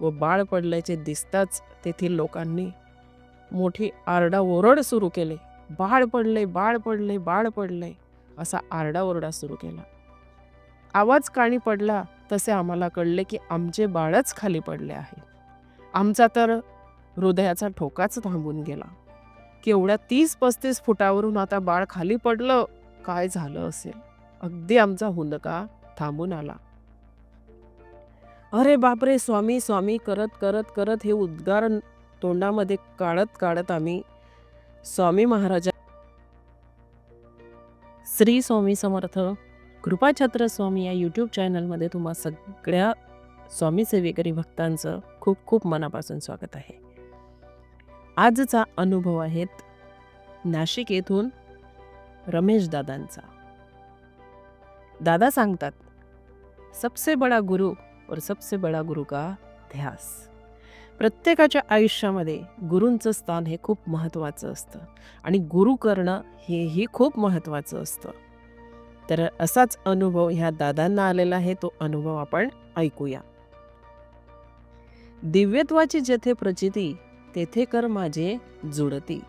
व बाळ पडल्याचे दिसताच तेथील लोकांनी मोठी आरडाओरड सुरू केली. बाळ पडले बाळ पडले बाळ पडले असा आरडाओरडा सुरू केला. आवाज काणी पडला तसे आम्हाला कळले की आमचे बाळच खाली पडले आहे. आमचा तर हृदयाचा ठोकाच थांबून गेला. केवढ्या तीस पस्तीस फुटावरून आता बाळ खाली पडलं काय झालं असेल? अगदी आमचा हुंदका थांबून आला. अरे बापरे स्वामी स्वामी करत करत करत हे उद्गार तोंडामध्ये काढत काढत आम्ही. स्वामी महाराजा श्री स्वामी समर्थ. कृपाछत्र स्वामी या यूट्यूब चॅनलमध्ये तुम्हा सगळ्या स्वामी सेवेकरी भक्तांचं खूप खूप मनापासून स्वागत आहे. आजचा अनुभव आहेत नाशिक येथून रमेश दादांचा. दादा सांगतात सबसे बडा गुरु और सबसे बडा गुरु का ध्यास. प्रत्येकाच्या आयुष्यामध्ये गुरूंचं स्थान हे खूप महत्त्वाचं असतं. आणि गुरु करणं हेही खूप महत्त्वाचं असतं. तर असाच अनुभव ह्या दादांना आलेला आहे तो अनुभव आपण ऐकूया. दिव्यत्वाची जेथे प्रचिती तेथे कर माझे जुडती.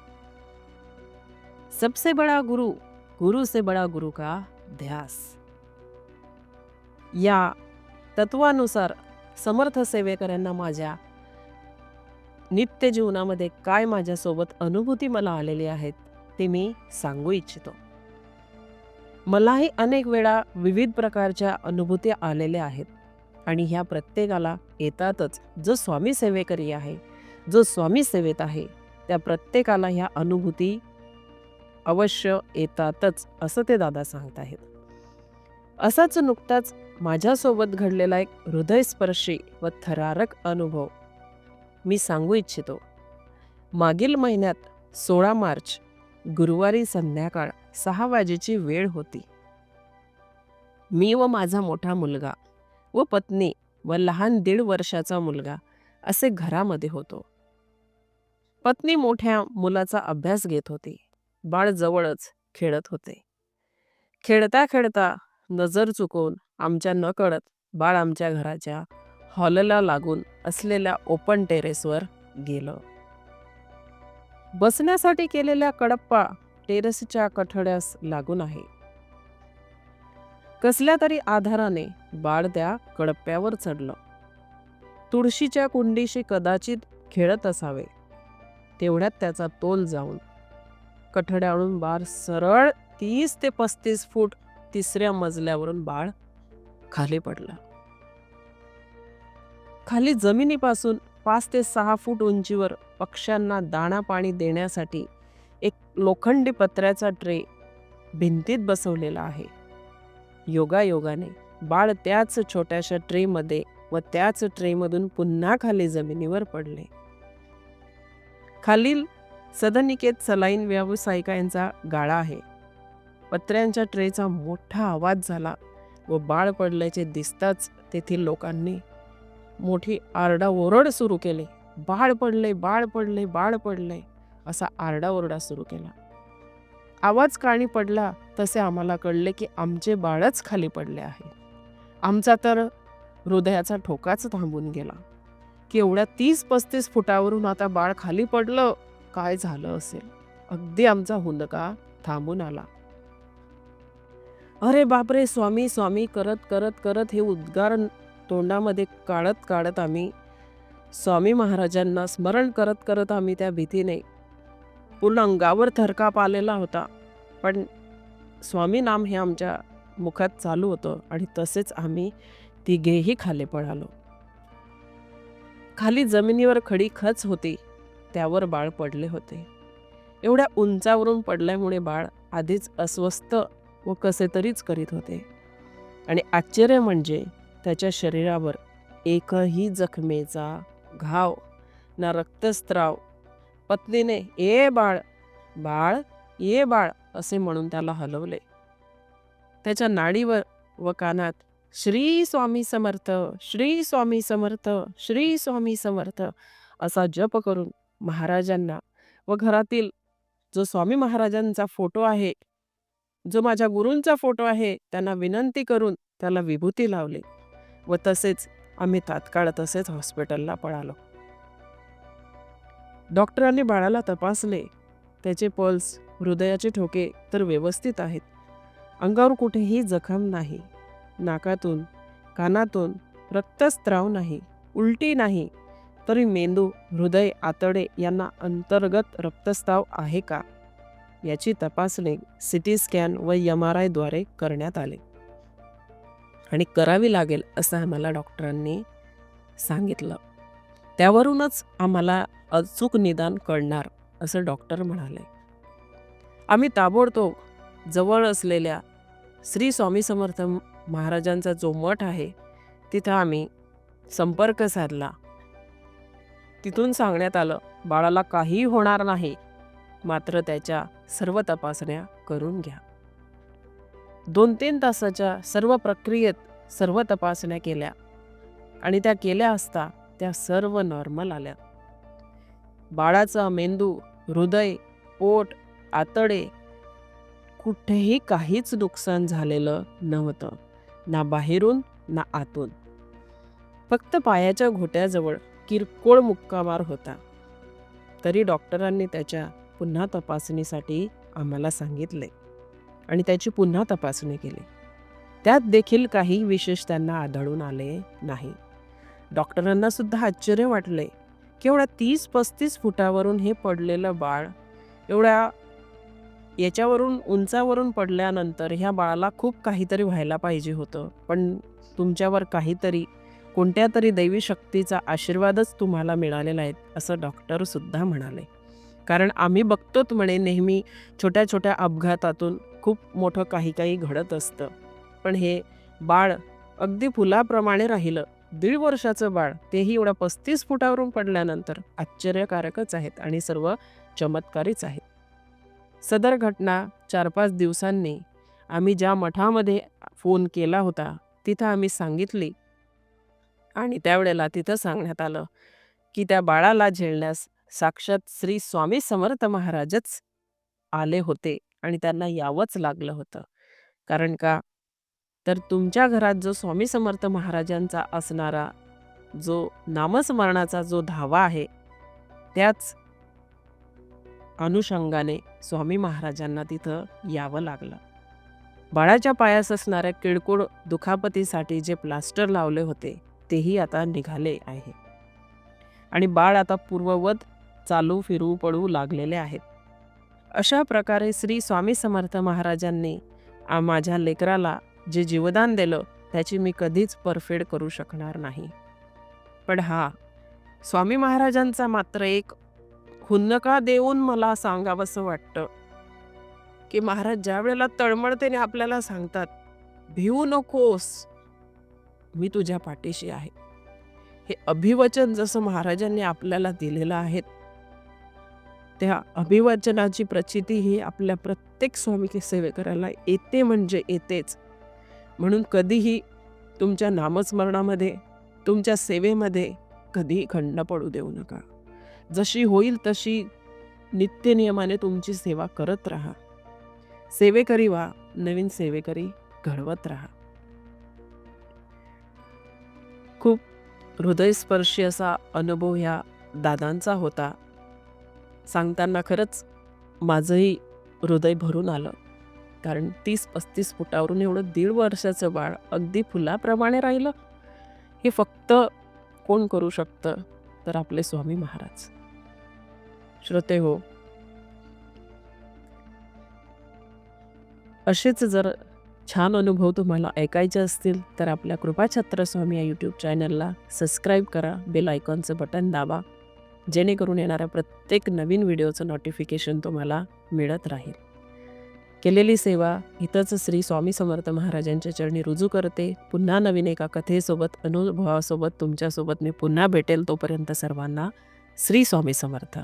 सबसे बडा गुरु गुरु से बडा गुरु का ध्यास. या तत्वानुसार समर्थ सेवेकऱ्यांना माझ्या नित्य जीवनामध्ये काय माझ्यासोबत अनुभूती मला आलेली आहेत ते मी सांगू इच्छितो. मलाही अनेक वेळा विविध प्रकारच्या अनुभूती आलेल्या आहेत आणि ह्या प्रत्येकाला येतातच. जो स्वामी सेवेकरी आहे जो स्वामी सेवेत आहे त्या प्रत्येकाला ह्या अनुभूती अवश्य येतातच असं ते दादा सांगत आहेत. असाच नुकताच माझ्यासोबत घडलेला एक हृदयस्पर्शी व थरारक अनुभव. मी सांगू इच्छितो. मागील महिन्यात सोळा मार्च गुरुवारी संध्याकाळ सहा वाजेची वेळ होती. मी व माझा मोठा मुलगा व पत्नी व लहान दीड वर्षाचा मुलगा असे घरामध्ये होतो. पत्नी मोठ्या मुलाचा अभ्यास घेत होती. बाळ जवळच खेळत होते. खेळता खेळता नजर चुकवून आमच्या नकळत बाळ आमच्या घराच्या हॉलला लागून असलेल्या ओपन टेरेसवर गेलं. बसण्यासाठी केलेल्या कडप्पा टेरेसच्या कठड्यास लागून आहे. कसल्या तरी आधाराने बाळ त्या कडप्प्यावर चढलं. तुळशीच्या कुंडीशी कदाचित खेळत असावे तेवढ्यात त्याचा तोल जाऊन कठड्यावरून बाळ सरळ तीस ते पस्तीस फूट तिसऱ्या मजल्यावरून बाळ खाली पडला. खाली जमिनीपासून पाच ते सहा फूट उंचीवर पक्ष्यांना दाणा पाणी देण्यासाठी एक लोखंडी पत्र्याचा ट्रे भिंतीत बसवलेला आहे. योगायोगाने बाळ त्याच छोट्याशा ट्रेमध्ये व त्याच ट्रेमधून पुन्हा खाली जमिनीवर पडले. खालील सदनिकेत सलाईन व्यावसायिकांचा गाळा आहे. पत्र्यांच्या ट्रेचा मोठा आवाज झाला. व बाळ पडल्याचे दिसताच तेथील लोकांनी. मोठी आरडाओरड सुरू केली. बाळ पडले बाळ पडले बाळ पडले असा आरडाओरडा सुरू केला. आवाज काणी पडला तसे आम्हाला कळले की आमचे बाळच खाली पडले आहे. आमचा तर हृदयाचा ठोकाच थांबून गेला. की एवढ्या तीस पस्तीस फुटावरून आता बाळ खाली पडलं काय झालं असेल? अगदी आमचा हुंदका थांबून आला. अरे बापरे स्वामी स्वामी करत करत करत हे उद्गार तोंडामध्ये काढत काढत आम्ही. स्वामी महाराजांना स्मरण करत करत आम्ही त्या भीतीने पूर्ण अंगावर थरकाप आलेला होता. पण स्वामी नाम हे आमच्या मुखात चालू होतं आणि तसेच आम्ही तिघेही खाली पळालो. खाली जमिनीवर खडी खच होती त्यावर बाळ पडले होते. एवढ्या उंचावरून पडल्यामुळे बाळ आधीच अस्वस्थ व कसे तरीच करीत होते. आणि आश्चर्य म्हणजे त्याच्या शरीरावर एकही जखमेचा घाव ना रक्तस्त्राव पत्नीने ए बाळ बाळ ये बाळ असे म्हणून त्याला हलवले. त्याच्या नाडीवर व कानात श्री स्वामी समर्थ श्री स्वामी समर्थ श्री स्वामी समर्थ असा जप करून महाराजांना व घरातील जो स्वामी महाराजांचा फोटो आहे जो माझ्या गुरूंचा फोटो आहे त्यांना विनंती करून त्याला विभूती लावली व तसेच आम्ही तात्काळ तसेच हॉस्पिटलला पळालो. डॉक्टरांनी बाळाला तपासले. त्याचे पल्स हृदयाचे ठोके तर व्यवस्थित आहेत. अंगावर कुठेही जखम नाही. नाकातून कानातून रक्तस्त्राव नाही उलटी नाही. तरी मेंदू हृदय आतडे यांना अंतर्गत रक्तस्त्राव आहे का? याची तपासणी सी टी स्कॅन व एम आर आयद्वारे करण्यात आले. आणि करावी लागेल असं आम्हाला डॉक्टरांनी सांगितलं. त्यावरूनच आम्हाला अचूक निदान कळणार असं डॉक्टर म्हणाले. आम्ही ताबडतोब जवळ असलेल्या श्री स्वामी समर्थ महाराजांचा जो मठ आहे तिथं आम्ही संपर्क साधला. तिथून सांगण्यात आलं बाळाला काहीही होणार नाही मात्र त्याच्या सर्व तपासण्या करून घ्या. दोन तीन तासाच्या सर्व प्रक्रियेत सर्व तपासण्या केल्या आणि त्या केल्या असता त्या सर्व नॉर्मल आल्या. बाळाचा मेंदू हृदय पोट आतडे कुठेही काहीच नुकसान झालेलं नव्हतं ना बाहेरून ना आतून. फक्त पायाच्या घोट्याजवळ किरकोळ मुक्कामार होता. तरी डॉक्टरांनी त्याच्या पुन्हा तपासणीसाठी आम्हाला सांगितले आणि त्याची पुन्हा तपासणी केली. त्यात देखील काही विशेष त्यांना आढळून आले नाही. डॉक्टरांना सुद्धा आश्चर्य वाटले की एवढ्या तीस पस्तीस फुटावरून हे पडलेलं बाळ एवढ्या याच्यावरून उंचावरून पडल्यानंतर ह्या बाळाला खूप काहीतरी व्हायला पाहिजे होतं. पण तुमच्यावर काहीतरी कोणत्या तरी दैवी शक्तीचा आशीर्वादच तुम्हाला मिळालेला आहे असं डॉक्टरसुद्धा म्हणाले. कारण आम्ही बघतोच म्हणे नेहमी छोट्या छोट्या अपघातातून खूप मोठं काही काही घडत असतं. पण हे बाळ अगदी फुलाप्रमाणे राहिलं. दीड वर्षाचं बाळ तेही एवढ्या पस्तीस फुटावरून पडल्यानंतर आश्चर्यकारकच आहेत आणि सर्व चमत्कारीच आहेत. सदर घटना चार पाच दिवसांनी आम्ही ज्या मठामध्ये फोन केला होता तिथं आम्ही सांगितली. आणि त्यावेळेला तिथं सांगण्यात आलं की त्या बाळाला झेलण्यास साक्षात श्री स्वामी समर्थ महाराजच आले होते आणि त्यांना यावंच लागलं होतं. कारण का? तर तुमच्या घरात जो स्वामी समर्थ महाराजांचा असणारा जो नामस्मरणाचा जो धावा आहे त्याच अनुषंगाने स्वामी महाराजांना तिथं यावं लागलं. बाळाच्या पायास असणाऱ्या किळकोळ दुखापतीसाठी जे प्लास्टर लावले होते तेही आता निघाले आहे. आणि बाळ आता पूर्ववत चालू फिरू पडू लागलेले आहेत. अशा प्रकारे श्री स्वामी समर्थ महाराजांनी माझ्या लेकराला जे जीवदान दिलं त्याची मी कधीच परफेड करू शकणार नाही. पण हा स्वामी महाराजांचा मात्र एक हुन्नका देऊन मला सांगावंसं वाटतं की महाराज ज्या वेळेला तळमळतेने आपल्याला सांगतात भिवू नकोस मी तुझ्या पाठीशी आहे. हे अभिवचन जसं महाराजांनी आपल्याला दिलेलं आहे त्या अभिवचनाची प्रचिती ही आपल्या प्रत्येक स्वामी सेवेकराला येते म्हणजे येतेच. म्हणून कधीही तुमच्या नामस्मरणामध्ये तुमच्या सेवेमध्ये कधीही खंड पडू देऊ नका. जशी होईल तशी नित्यनियमाने तुमची सेवा करत राहा. सेवेकरी वा नवीन सेवेकरी घडवत राहा. खूप हृदयस्पर्शी असा अनुभव ह्या दादांचा होता. सांगताना खरंच माझंही हृदय भरून आलं. कारण तीस पस्तीस फुटावरून एवढं दीड वर्षाचं बाळ अगदी फुलाप्रमाणे राहिलं. हे फक्त कोण करू शकतं तर आपले स्वामी महाराज. श्रोते हो असेच जर छान अनुभव तुम्हाला ऐकायचे असतील तर आपल्या कृपाछत्र स्वामी या यूट्यूब चॅनलला सबस्क्राईब करा बेल आयकॉनचं बटन दाबा. जेणेकरून येणाऱ्या प्रत्येक नवीन व्हिडिओचं नोटिफिकेशन तुम्हाला मिळत राहील. केलेली सेवा इथंच श्री स्वामी समर्थ महाराजांच्या चरणी रुजू करते. पुन्हा नवीन एका कथेसोबत अनुभवासोबत तुमच्यासोबत मी पुन्हा भेटेल तोपर्यंत सर्वांना श्री स्वामी समर्थ.